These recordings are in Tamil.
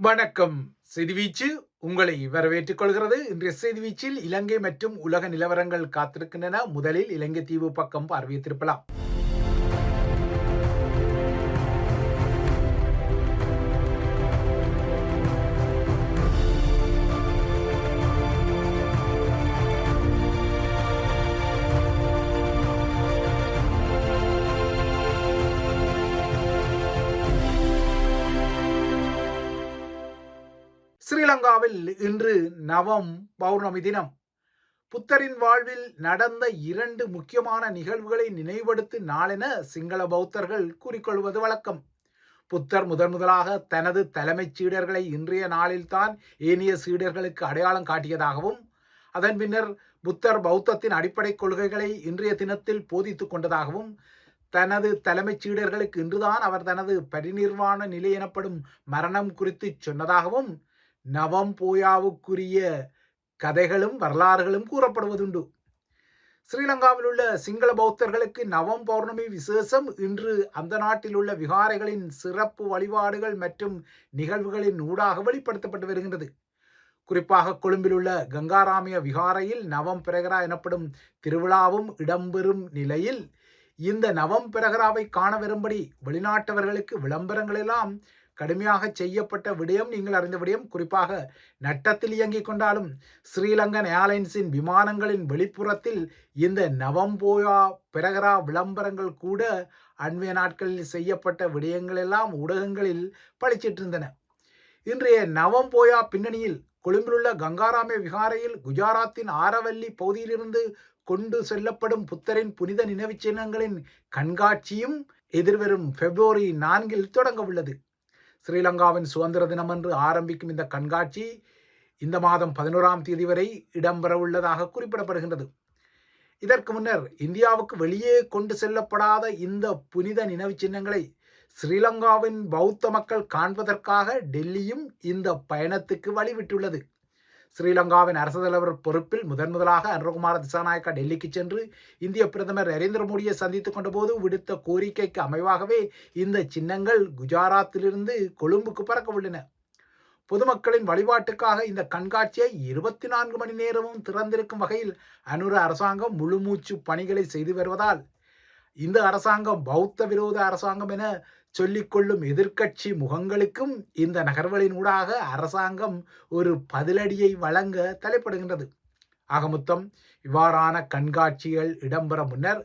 வணக்கம். செய்திவீச்சு உங்களை வரவேற்றுக் கொள்கிறது. இன்றைய செய்திவீச்சில் இலங்கை மற்றும் உலக நிலவரங்கள் காத்திருக்கின்றன. முதலில் இலங்கை தீவு பக்கம் பார்வையை ஸ்ரீலங்காவில் இன்று நவம் பௌர்ணமி தினம். புத்தரின் வாழ்வில் நடந்த இரண்டு முக்கியமான நிகழ்வுகளை நினைவுபடுத்தி நாளென சிங்கள பௌத்தர்கள் கூறிக்கொள்வது வழக்கம். புத்தர் முதன் முதலாக தனது தலைமைச் சீடர்களை இன்றைய நாளில்தான் ஏனைய சீடர்களுக்கு அடையாளம் காட்டியதாகவும் அதன் பின்னர் புத்தர் பௌத்தத்தின் அடிப்படை கொள்கைகளை இன்றைய தினத்தில் போதித்துக் கொண்டதாகவும் தனது தலைமைச் சீடர்களுக்கு இன்றுதான் அவர் தனது பரிநிர்வாண நிலை எனப்படும் மரணம் குறித்து சொன்னதாகவும் நவம் பூயாவுக்குரிய கதைகளும் வரலாறுகளும் கூறப்படுவதுண்டு. ஸ்ரீலங்காவில் உள்ள சிங்கள பௌத்தர்களுக்கு நவம் பௌர்ணமி விசேஷம் இன்று அந்த நாட்டில் உள்ள விகாரைகளின் சிறப்பு வழிபாடுகள் மற்றும் நிகழ்வுகளின் ஊடாக வெளிப்படுத்தப்பட்டு வருகின்றது. குறிப்பாக கொழும்பில் உள்ள கங்காராமிய விகாரையில் நவம் பிரகரா எனப்படும் திருவிழாவும் இடம்பெறும் நிலையில் இந்த நவம் பிரகராவை காண வரும்படி வெளிநாட்டவர்களுக்கு விளம்பரங்களெல்லாம் கடுமையாக செய்யப்பட்ட விடயம் நீங்கள் அறிந்த விடயம் குறிப்பாக நட்டத்தில் இயங்கிக் கொண்டாலும் ஸ்ரீலங்கன் ஏர்லைன்ஸின் விமானங்களின் வெளிப்புறத்தில் இந்த நவம்போயா பிரகரா விளம்பரங்கள் கூட அண்மைய நாட்களில் செய்யப்பட்ட விடயங்கள் எல்லாம் ஊடகங்களில் பழிச்சிட்டிருந்தன இன்றைய நவம்போயா பின்னணியில் கொழும்பிலுள்ள கங்காராமே விகாரையில் குஜராத்தின் ஆரவல்லி பகுதியிலிருந்து கொண்டு செல்லப்படும் புத்தரின் புனித நினைவுச் சின்னங்களின் கண்காட்சியும் எதிர்வரும் பிப்ரவரி நான்கில் தொடங்க உள்ளது ஸ்ரீலங்காவின் சுதந்திர தினமன்று ஆரம்பிக்கும் இந்த கண்காட்சி இந்த மாதம் பதினோராம் தேதி வரை இடம்பெறவுள்ளதாக குறிப்பிடப்படுகின்றது. இதற்கு முன்னர் இந்தியாவுக்கு வெளியே கொண்டு செல்லப்படாத இந்த புனித நினைவு சின்னங்களை ஸ்ரீலங்காவின் பௌத்த மக்கள் காண்பதற்காக டெல்லியும் இந்த பயணத்துக்கு வழிவிட்டுள்ளது. ஸ்ரீலங்காவின் அரசு தலைவர் பொறுப்பில் முதன் முதலாக அனுரகுமார திசாநாயக்கா டெல்லிக்கு சென்று இந்திய பிரதமர் நரேந்திர மோடியை சந்தித்துக் கொண்டபோது விடுத்த கோரிக்கைக்கு அமைவாகவே இந்த சின்னங்கள் குஜராத்திலிருந்து கொழும்புக்கு பறக்க உள்ளன பொதுமக்களின் வழிபாட்டுக்காக இந்த கண்காட்சியை இருபத்தி நான்கு மணி நேரமும் திறந்திருக்கும் வகையில் அனுர அரசாங்கம் முழுமூச்சு பணிகளை செய்து வருவதால் இந்த அரசாங்கம் பௌத்த விரோத அரசாங்கம் என சொல்லிக்கொள்ளும் எதிர்க்கட்சி முகங்களுக்கும் இந்த நகர்வலினூடாக அரசாங்கம் ஒரு பதிலடியை வழங்க தலைப்படுகின்றது. ஆக மொத்தம் இவ்வாறான கண்காட்சிகள் இடம்பெற முன்னர்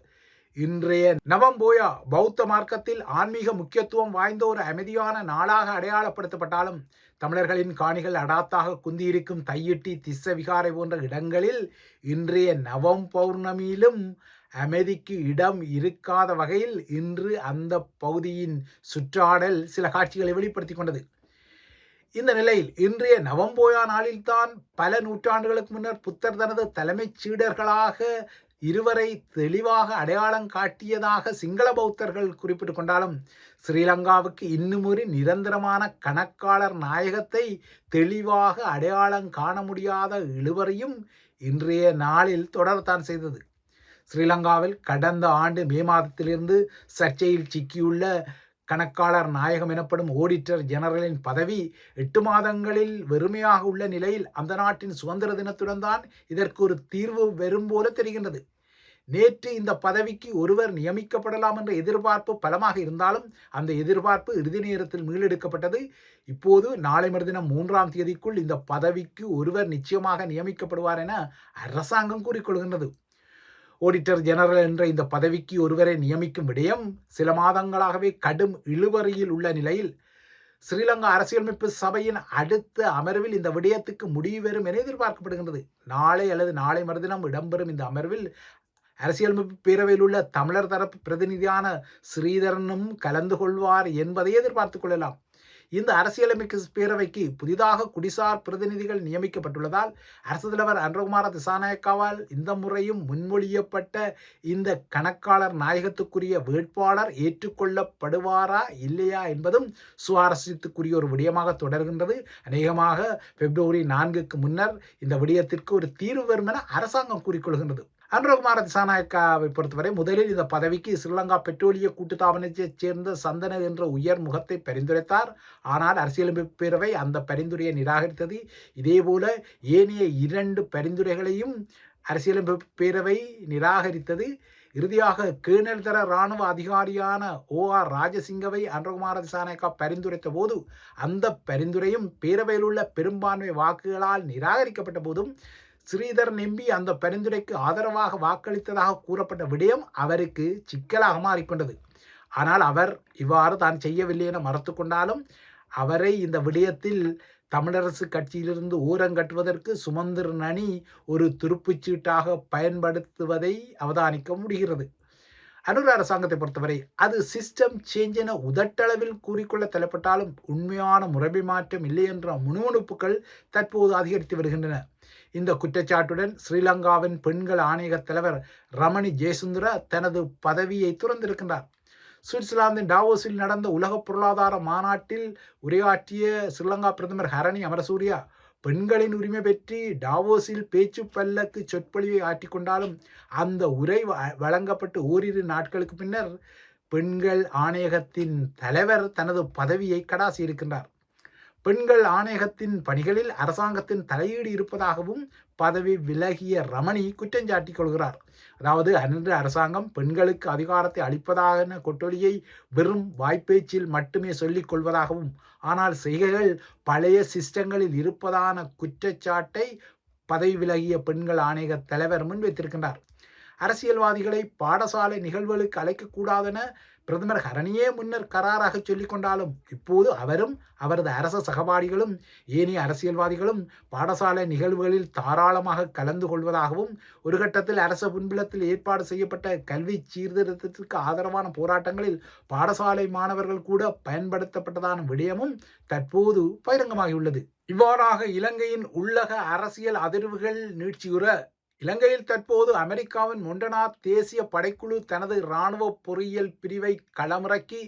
இன்றைய நவம்போயா பௌத்த மார்க்கத்தில் ஆன்மீக முக்கியத்துவம் வாய்ந்த ஒரு அமைதியான நாளாக அடையாளப்படுத்தப்பட்டாலும் தமிழர்களின் காணிகள் அடாத்தாக குந்தியிருக்கும் தையிட்டி திஸ்ஸ விகாரை போன்ற இடங்களில் இன்றைய நவம் பௌர்ணமியிலும் அமைதிக்கு இடம் இருக்காத வகையில் இன்று அந்த பகுதியின் சுற்றாடல் சில காட்சிகளை வெளிப்படுத்தி கொண்டது. இந்த நிலையில் இன்றைய நவம்போயா நாளில்தான் பல நூற்றாண்டுகளுக்கு முன்னர் புத்தர் தனது தலைமைச் சீடர்களாக இருவரை தெளிவாக அடையாளம் காட்டியதாக சிங்கள பௌத்தர்கள் குறிப்பிட்டு கொண்டாலும் ஸ்ரீலங்காவுக்கு இன்னும் ஒரு நிரந்தரமான கணக்காளர் நாயகத்தை தெளிவாக அடையாளம் காண முடியாத இழுவரையும் இன்றைய நாளில் தொடரத்தான் செய்தது. ஸ்ரீலங்காவில் கடந்த ஆண்டு மே மாதத்திலிருந்து சர்ச்சையில் சிக்கியுள்ள கணக்காளர் நாயகம் எனப்படும் ஓடிட்டர் ஜெனரலின் பதவி எட்டு மாதங்களில் வெறுமையாக உள்ள நிலையில் அந்த நாட்டின் சுதந்திர தினத்துடன் தான் இதற்கு ஒரு தீர்வு வரும் போல தெரிகின்றது. நேற்று இந்த பதவிக்கு ஒருவர் நியமிக்கப்படலாம் என்ற எதிர்பார்ப்பு பலமாக இருந்தாலும் அந்த எதிர்பார்ப்பு இறுதி நேரத்தில் மீளெடுக்கப்பட்டது. இப்போது நாளை மறுதினம் மூன்றாம் தேதிக்குள் இந்த பதவிக்கு ஒருவர் நிச்சயமாக நியமிக்கப்படுவார் என அரசாங்கம் கூறிக்கொள்கின்றது. ஆடிட்டர் ஜெனரல் என்ற இந்த பதவிக்கு ஒருவரை நியமிக்கும் விடயம் சில மாதங்களாகவே கடும் இழுவறியில் உள்ள நிலையில் ஸ்ரீலங்கா அரசியலமைப்பு சபையின் அடுத்த அமர்வில் இந்த விடயத்துக்கு முடிவு வரும் என எதிர்பார்க்கப்படுகின்றது. நாளை அல்லது நாளை மறுதினம் இடம்பெறும் இந்த அமர்வில் அரசியலமைப்பு பேரவையில் உள்ள தமிழர் தரப்பு பிரதிநிதியான ஸ்ரீதரனும் கலந்து கொள்வார் என்பதை எதிர்பார்த்துக் கொள்ளலாம். இந்த அரசியலமைக்கு பேரவைக்கு புதிதாக குடிசார் பிரதிநிதிகள் நியமிக்கப்பட்டுள்ளதால் அரசு தலைவர் அன்றகுமார திசாநாயக்காவால் இந்த முறையும் முன்மொழியப்பட்ட இந்த கணக்காளர் நாயகத்துக்குரிய வேட்பாளர் ஏற்றுக்கொள்ளப்படுவாரா இல்லையா என்பதும் சுவாரஸ்யத்துக்குரிய ஒரு விடயமாக தொடர்கின்றது. அநேகமாக பிப்ரவரி நான்குக்கு முன்னர் இந்த விடயத்திற்கு ஒரு தீர்வு வரும் என அரசாங்கம் கூறிக்கொள்கின்றது. அனுரகுமார திசாநாயக்காவை பொறுத்தவரை முதலில் இந்த பதவிக்கு ஸ்ரீலங்கா பெட்ரோலிய கூட்டுத்தாபனத்தைச் சேர்ந்த சந்தன என்ற உயர் முகத்தை பரிந்துரைத்தார். ஆனால் அரசியலமைப்பு பேரவை அந்த பரிந்துரையை நிராகரித்தது. இதேபோல ஏனைய இரண்டு பரிந்துரைகளையும் அரசியலமைப்பு பேரவை நிராகரித்தது. இறுதியாக கேர்னல் தர இராணுவ அதிகாரியான ஓ ஆர் ராஜசிங்கவை அன்றகுமார திசாநாயக்கா பரிந்துரைத்த போது அந்த பரிந்துரையும் பேரவையில் உள்ள பெரும்பான்மை வாக்குகளால் நிராகரிக்கப்பட்ட போதும் ஸ்ரீதர் நம்பி அந்த பரிந்துரைக்கு ஆதரவாக வாக்களித்ததாக கூறப்பட்ட விடயம் அவருக்கு சிக்கலாக மாறிக்கொண்டது. ஆனால் அவர் இவ்வாறு தான் செய்யவில்லை என மறுத்து கொண்டாலும் அவரை இந்த விடயத்தில் தமிழரசு கட்சியிலிருந்து ஊரங்கட்டுவதற்கு சுமந்திரன் அணி ஒரு துருப்புச்சீட்டாக பயன்படுத்துவதை அவதானிக்க முடிகிறது. அனுர அரசாங்கத்தை பொறுத்தவரை அது சிஸ்டம் சேஞ்ச் என உதட்டளவில் கூறிக்கொள்ள தலைப்பட்டாலும் உண்மையான முறைமை மாற்றம் இல்லை என்ற முணுமுணுப்புகள் தற்போது அதிகரித்து வருகின்றன. இந்த குற்றச்சாட்டுடன் ஸ்ரீலங்காவின் பெண்கள் ஆணையக தலைவர் ரமணி ஜெயசுந்தர தனது பதவியை துறந்திருக்கின்றார். சுவிட்சர்லாந்தின் டாவோஸில் நடந்த உலக பொருளாதார மாநாட்டில் உரையாற்றிய ஸ்ரீலங்கா பிரதமர் ஹரணி அமரசூரியா பெண்களின் உரிமை பற்றி டாவோஸில் பேச்சு பல்லக்கு சொற்பொழிவை ஆற்றிக்கொண்டாலும் அந்த உரை வழங்கப்பட்டு ஓரிரு நாட்களுக்கு பின்னர் பெண்கள் ஆணையகத்தின் தலைவர் தனது பதவியை கடாசி இருக்கின்றார் பெண்கள் ஆணையகத்தின் பணிகளில் அரசாங்கத்தின் தலையீடு இருப்பதாகவும் பதவி விலகிய ரமணி குற்றஞ்சாட்டிக் கொள்கிறார். அதாவது அன்று அரசாங்கம் பெண்களுக்கு அதிகாரத்தை அளிப்பதாக கொட்டொலியை வெறும் வாய்ப்பேச்சில் மட்டுமே சொல்லிக் கொள்வதாகவும் ஆனால் செய்கைகள் பழைய சிஸ்டங்களில் இருப்பதான குற்றச்சாட்டை பதவி விலகிய பெண்கள் ஆணையக தலைவர் முன்வைத்திருக்கின்றார். அரசியல்வாதிகளை பாடசாலை நிகழ்வுகளுக்கு அழைக்கக்கூடாதென பிரதமர் ஹரணியே முன்னர் கராராக சொல்லிக் கொண்டாலும் இப்போது அவரும் அவரது அரச சகபாடிகளும் ஏனைய அரசியல்வாதிகளும் பாடசாலை நிகழ்வுகளில் தாராளமாக கலந்து கொள்வதாகவும் ஒரு கட்டத்தில் அரச முன்பிலத்தில் ஏற்பாடு செய்யப்பட்ட கல்வி சீர்திருத்தத்திற்கு ஆதரவான போராட்டங்களில் பாடசாலை மாணவர்கள் கூட பயன்படுத்தப்பட்டதான விடயமும் தற்போது பகிரங்கமாகியுள்ளது. இவ்வாறாக இலங்கையின் உள்ளக அரசியல் அதிர்வுகள் நீட்சியுற இலங்கையில் தற்போது அமெரிக்காவின் மொண்டனா தேசிய படைக்குழு தனது இராணுவ பொறியியல் பிரிவை களமிறக்கி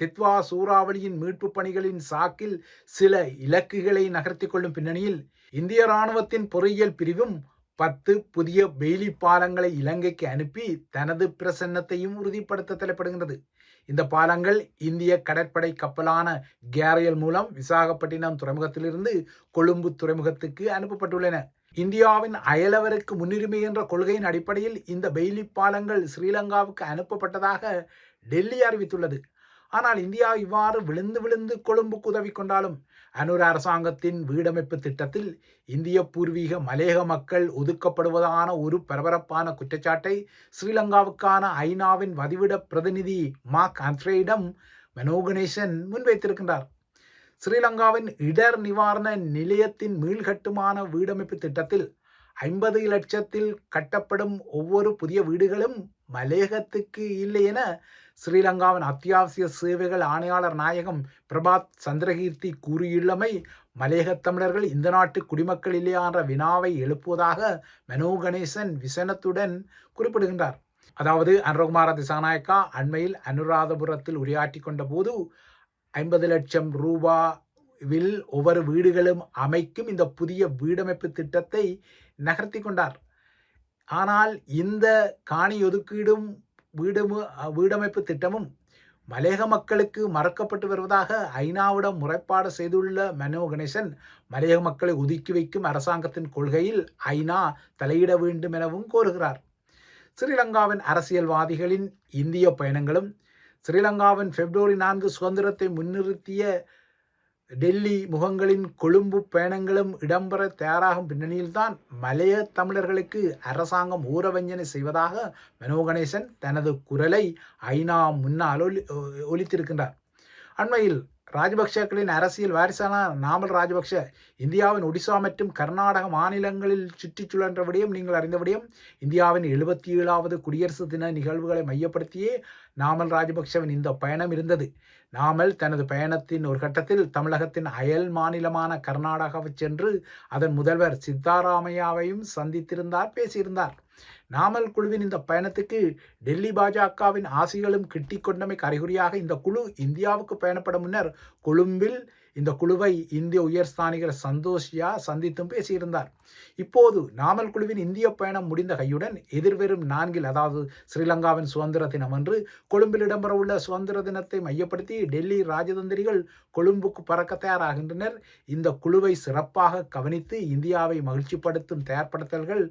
தித்வா சூறாவளியின் மீட்பு பணிகளின் சாக்கில் சில இலக்குகளை நகர்த்தி கொள்ளும் பின்னணியில் இந்திய இராணுவத்தின் பொறியியல் பிரிவும் பத்து புதிய பெய்லி பாலங்களை இலங்கைக்கு அனுப்பி தனது பிரசன்னத்தையும் உறுதிப்படுத்த தலைப்படுகின்றது இந்த பாலங்கள் இந்திய கடற்படை கப்பலான கேரியல் மூலம் விசாகப்பட்டினம் துறைமுகத்திலிருந்து கொழும்பு துறைமுகத்துக்கு அனுப்பப்பட்டுள்ளன. இந்தியாவின் அயலவருக்கு முன்னுரிமை என்ற கொள்கையின் அடிப்படையில் இந்த பெய்லி பாலங்கள் ஸ்ரீலங்காவுக்கு அனுப்பப்பட்டதாக டெல்லி அறிவித்துள்ளது. ஆனால் இந்தியா இவ்வாறு விழுந்து விழுந்து கொழும்புக்கு உதவி கொண்டாலும் அனுர அரசாங்கத்தின் வீடமைப்பு திட்டத்தில் இந்திய பூர்வீக மலேக மக்கள் ஒதுக்கப்படுவதான ஒரு பரபரப்பான குற்றச்சாட்டை ஸ்ரீலங்காவுக்கான ஐநாவின் வதிவிட பிரதிநிதி மார்க் ஆன்ஃப்ரேயிடம் மனோகணேசன் முன்வைத்திருக்கின்றார். ஸ்ரீலங்காவின் இடர் நிவாரண நிலையத்தின் மீள்கட்டுமான வீடமைப்பு திட்டத்தில் ஐம்பது லட்சத்தில் கட்டப்படும் ஒவ்வொரு புதிய வீடுகளும் மலேகத்துக்கு இல்லை என ஸ்ரீலங்காவின் அத்தியாவசிய சேவைகள் ஆணையாளர் நாயகம் பிரபாத் சந்திரகீர்த்தி கூறியுள்ளமை மலேக தமிழர்கள் இந்த நாட்டு குடிமக்கள் இல்லையான்ற வினாவை எழுப்புவதாக மனோ கணேசன் விசனத்துடன் குறிப்பிடுகின்றார். அதாவது அனுரகுமார திசாநாயக்கா அண்மையில் அனுராதபுரத்தில் உரையாற்றி கொண்ட போது ஐம்பது லட்சம் ரூபாவில் ஒவ்வொரு வீடுகளும் அமைக்கும் இந்த புதிய வீடமைப்பு திட்டத்தை நகர்த்தி கொண்டார். ஆனால் இந்த காணி ஒதுக்கீடும் வீடு வீடமைப்பு திட்டமும் மலேக மக்களுக்கு மறக்கப்பட்டு வருவதாக ஐநாவிடம் முறைப்பாடு செய்துள்ள மனோ கணேசன் மலையக மக்களை ஒதுக்கி வைக்கும் அரசாங்கத்தின் கொள்கையில் ஐநா தலையிட வேண்டும் எனவும் கோருகிறார். ஸ்ரீலங்காவின் அரசியல்வாதிகளின் இந்திய பயணங்களும் ஸ்ரீலங்காவின் பிப்ரவரி நான்கு சுதந்திரத்தை முன்னிறுத்திய டெல்லி முகங்களின் கொழும்பு பயணங்களும் இடம்பெற தயாராகும் பின்னணியில்தான் மலைய தமிழர்களுக்கு அரசாங்கம் ஊரவஞ்சனை செய்வதாக மனோ கணேசன் தனது குரலை ஐநா முன்னால் ஒலி ஒலித்திருக்கின்றார். அண்மையில் ராஜபக்சேக்களின் அரசியல் வாரிசான நாமல் ராஜபக்ஷ இந்தியாவின் ஒடிசா மற்றும் கர்நாடக மாநிலங்களில் சுற்றி சுழன்ற நீங்கள் அறிந்தபடியும் இந்தியாவின் எழுபத்தி ஏழாவது குடியரசு தின நிகழ்வுகளை மையப்படுத்தியே நாமல் ராஜபக்சவின் இந்த பயணம் இருந்தது. நாமல் தனது பயணத்தின் ஒரு கட்டத்தில் தமிழகத்தின் அயல் மாநிலமான கர்நாடகாவை சென்று அதன் முதல்வர் சித்தாராமையாவையும் சந்தித்திருந்தார் பேசியிருந்தார். நாமல் குழுவின் இந்த பயணத்துக்கு டெல்லி பாஜகவின் ஆசைகளும் கிட்டிக்கொண்டமை அறிகுறியாக இந்த குழு இந்தியாவுக்கு பயணப்பட முன்னர் கொழும்பில் இந்த குழுவை இந்திய உயர்ஸ்தானிகர் சந்தோஷியா சந்தித்தும் பேசியிருந்தார். இப்போது நாமல் குழுவின் இந்திய பயணம் முடிந்த கையுடன் எதிர்வரும் நான்கில் அதாவது ஸ்ரீலங்காவின் சுதந்திர தினம் அன்று கொழும்பில் இடம்பெறவுள்ள சுதந்திர தினத்தை மையப்படுத்தி டெல்லி ராஜதந்திரிகள் கொழும்புக்கு பறக்க தயாராகின்றனர். இந்த குழுவை சிறப்பாக கவனித்து இந்தியாவை மகிழ்ச்சிப்படுத்தும் தயார்படுத்தல்கள்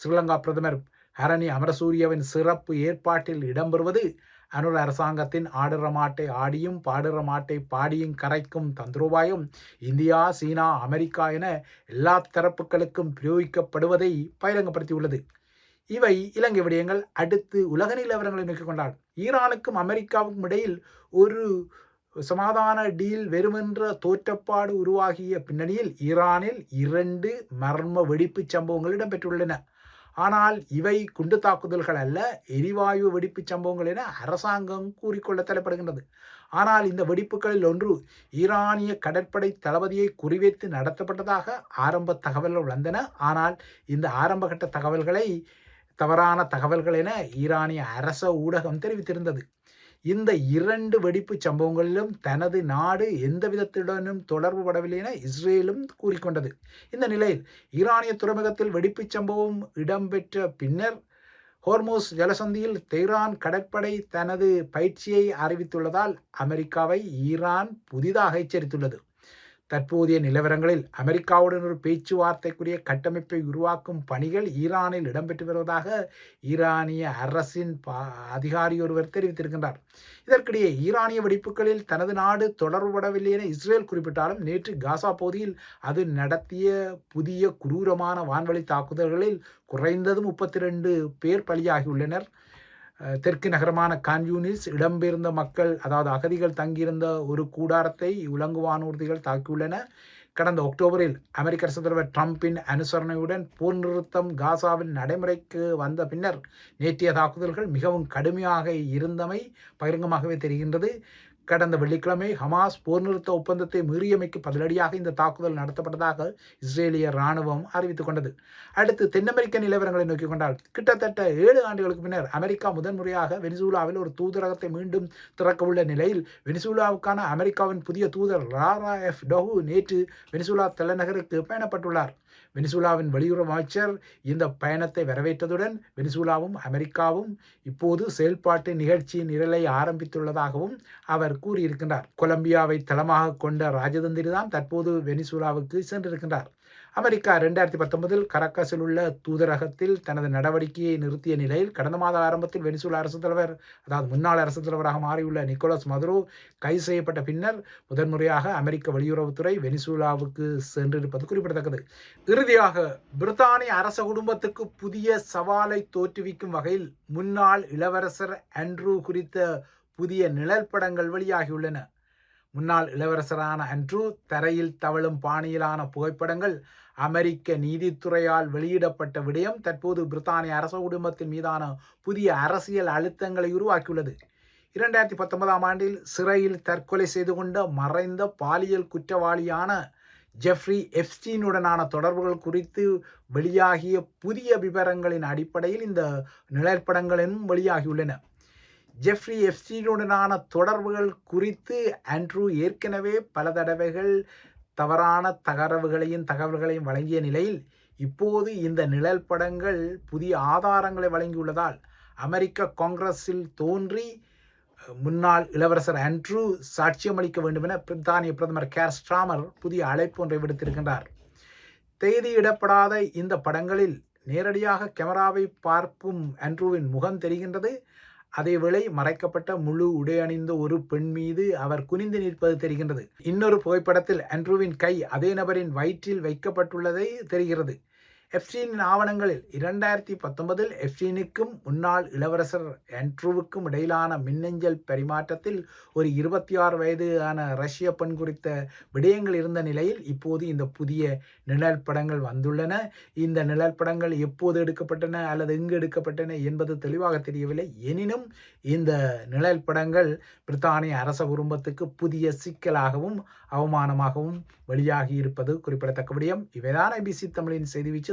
ஸ்ரீலங்கா பிரதமர் ஹரணி அமரசூரியவின் சிறப்பு ஏற்பாட்டில் இடம்பெறுவது அனுர் அரசாங்கத்தின் ஆடுற மாட்டை ஆடியும் பாடுற மாட்டை பாடியும் கரைக்கும் தந்துருவாயும் இந்தியா சீனா அமெரிக்கா என எல்லா தரப்புகளுக்கும் பிரயோகிக்கப்படுவதை பகிரங்கப்படுத்தியுள்ளது. இவை இலங்கை விடயங்கள். அடுத்து உலக நிலவரங்களை நோக்கிக் கொண்டால் ஈரானுக்கும் அமெரிக்காவுக்கும் இடையில் ஒரு சமாதான டீல் வெறுமென்ற தோற்றப்பாடு உருவாகிய பின்னணியில் ஈரானில் இரண்டு மர்ம வெடிப்பு சம்பவங்கள் இடம்பெற்றுள்ளன. ஆனால் இவை குண்டு தாக்குதல்கள் அல்ல எரிவாயு வெடிப்பு சம்பவங்கள் என அரசாங்கம் கூறிக்கொள்ள தலைப்படுகின்றது. ஆனால் இந்த வெடிப்புகளில் ஒன்று ஈரானிய கடற்படை தளபதியை குறிவைத்து நடத்தப்பட்டதாக ஆரம்ப தகவல்கள் வந்தன. ஆனால் இந்த ஆரம்பகட்ட தகவல்களை தவறான தகவல்கள் என ஈரானிய அரச ஊடகம் தெரிவித்திருந்தது. இந்த இரண்டு வெடிப்பு சம்பவங்களிலும் தனது நாடு எந்த விதத்துடனும் தொடர்பு படவில்லை என இஸ்ரேலும் கூறிக்கொண்டது. இந்த நிலையில் ஈரானிய துறைமுகத்தில் வெடிப்பு சம்பவம் இடம்பெற்ற பின்னர் ஹோர்மோஸ் ஜலசந்தியில் தெஹ்ரான் கடற்படை தனது பயிற்சியை அறிவித்துள்ளதால் அமெரிக்காவை ஈரான் புதிதாக எச்சரித்துள்ளது. தற்போதைய நிலவரங்களில் அமெரிக்காவுடன் ஒரு பேச்சுவார்த்தைக்குரிய கட்டமைப்பை உருவாக்கும் பணிகள் ஈரானில் இடம்பெற்று வருவதாக ஈரானிய அரசின் அதிகாரி ஒருவர் தெரிவித்திருக்கின்றார். இதற்கிடையே ஈரானிய வெடிப்புகளில் தனது நாடு தொடர்புபடவில்லை என இஸ்ரேல் குறிப்பிட்டாலும் நேற்று காசா பகுதியில் அது நடத்திய புதிய குரூரமான வான்வழி தாக்குதல்களில் குறைந்தது முப்பத்தி ரெண்டு பேர் பலியாகியுள்ளனர். தெற்கு நகரமான கான்யூனிஸ் இடம்பெயர்ந்த மக்கள் அதாவது அகதிகள் தங்கியிருந்த ஒரு கூடாரத்தை உலங்கு வானூர்திகள் தாக்கியுள்ளன. கடந்த அக்டோபரில் அமெரிக்க அரசு தலைவர் ட்ரம்பின் அனுசரணையுடன் போர் நிறுத்தம் காசாவில் நடைமுறைக்கு வந்த பின்னர் நேற்றைய தாக்குதல்கள் மிகவும் கடுமையாக இருந்தமை பகிரங்கமாகவே தெரிகின்றது. கடந்த வெள்ளிக்கிழமை ஹமாஸ் போர் நிறுத்த ஒப்பந்தத்தை மீறியமைக்கு பதிலடியாக இந்த தாக்குதல் நடத்தப்பட்டதாக இஸ்ரேலிய ராணுவம் அறிவித்துக் கொண்டது. அடுத்து தென் அமெரிக்க நிலவரங்களை நோக்கிக் கொண்டால் கிட்டத்தட்ட ஏழு ஆண்டுகளுக்கு பின்னர் அமெரிக்கா முதன்முறையாக வெனிசூலாவில் ஒரு தூதரகத்தை மீண்டும் திறக்கவுள்ள நிலையில் வெனிசூலாவுக்கான அமெரிக்காவின் புதிய தூதர் ராரா எஃப். டொஹு நேற்று வெனிசூலா தலைநகருக்கு பயணப்பட்டுள்ளார். வெனிசூலாவின் வெளியுறவு அமைச்சர் இந்த பயணத்தை வரவேற்றதுடன் வெனிசூலாவும் அமெரிக்காவும் இப்போது செயல்பாட்டு நிகழ்ச்சியின் நிரலை ஆரம்பித்துள்ளதாகவும் அவர் கூறியிருக்கின்றார். கொலம்பியாவை தளமாக கொண்ட ராஜதந்திரி தான் தற்போது வெனிசுலாவுக்கு சென்றிருக்கின்றார். அமெரிக்கா ரெண்டாயிரத்தி பத்தொன்பதில் கரக்கஸில் உள்ள தூதரகத்தில் தனது நடவடிக்கையை நிறுத்திய நிலையில் கடந்த மாத ஆரம்பத்தில் வெனிசுலா அரசு தலைவர் அதாவது முன்னாள் அரசு தலைவராக மாறியுள்ள நிக்கோலஸ் மதுரோ கைது செய்யப்பட்ட பின்னர் முதன்முறையாக அமெரிக்க வெளியுறவுத்துறை வெனிசுலாவுக்கு சென்றிருப்பது குறிப்பிடத்தக்கது. இறுதியாக பிரித்தானிய அரச குடும்பத்துக்கு புதிய சவாலை தோற்றுவிக்கும் வகையில் முன்னாள் இளவரசர் அண்ட்ரூ குறித்த புதிய நிழல் படங்கள் வெளியாகியுள்ளன. முன்னாள் இளவரசரான அன்ட்ரூ தரையில் தவழும் பாணியிலான புகைப்படங்கள் அமெரிக்க நீதித்துறையால் வெளியிடப்பட்ட விடயம் தற்போது பிரித்தானிய அரச குடும்பத்தின் மீதான புதிய அரசியல் அழுத்தங்களை உருவாக்கியுள்ளது. இரண்டாயிரத்தி பத்தொன்பதாம் ஆண்டில் சிறையில் தற்கொலை செய்து கொண்ட மறைந்த பாலியல் குற்றவாளியான ஜெஃப்ரி எப்ஸ்டீனுடனான தொடர்புகள் குறித்து வெளியாகிய புதிய விவரங்களின் அடிப்படையில் இந்த நிழற்படங்களும் வெளியாகியுள்ளன. ஜெஃப்ரி எஃப்ஸ்டீனுடனான தொடர்புகள் குறித்து ஆண்ட்ரூ ஏற்கனவே பல தடவைகள் தவறான தகவல்களையும் தகவல்களையும் வழங்கிய நிலையில் இப்போது இந்த நிழல் படங்கள் புதிய ஆதாரங்களை வழங்கியுள்ளதால் அமெரிக்க காங்கிரஸில் தோன்றி முன்னாள் இளவரசர் ஆண்ட்ரூ சாட்சியமளிக்க வேண்டும் என பிரித்தானிய பிரதமர் கேர் ஸ்ட்ராமர் புதிய அழைப்பு ஒன்றை விடுத்திருக்கின்றார். தேதியிடப்படாத இந்த படங்களில் நேரடியாக கேமராவை பார்க்கும் ஆண்ட்ரூவின் முகம் தெரிகின்றது. அதேவேளை மறைக்கப்பட்ட முழு உடை அணிந்த ஒரு பெண் மீது அவர் குனிந்து நிற்பது தெரிகின்றது. இன்னொரு புகைப்படத்தில் அண்ட்ரூவின் கை அதே நபரின் வயிற்றில் வைக்கப்பட்டுள்ளதை தெரிகிறது. எஃப்சீனின் ஆவணங்களில் இரண்டாயிரத்தி பத்தொன்பதில் எஃப்சீனுக்கும் முன்னாள் இளவரசர் ஆண்ட்ரூவுக்கும் இடையிலான மின்னஞ்சல் பரிமாற்றத்தில் ஒரு இருபத்தி ஆறு வயதான ரஷ்ய பெண் குறித்த விடயங்கள் இருந்த நிலையில் இப்போது இந்த புதிய நிழல் படங்கள் வந்துள்ளன. இந்த நிழல் படங்கள் எப்போது எடுக்கப்பட்டன அல்லது எங்கு எடுக்கப்பட்டன என்பது தெளிவாக தெரியவில்லை. எனினும் இந்த நிழல் படங்கள் பிரித்தானிய அரச குடும்பத்துக்கு புதிய சிக்கலாகவும் அவமானமாகவும் வெளியாகி இருப்பது குறிப்பிடத்தக்க விடயம். இவைதான் ஐபிசி தமிழின் செய்தி வீச்சு.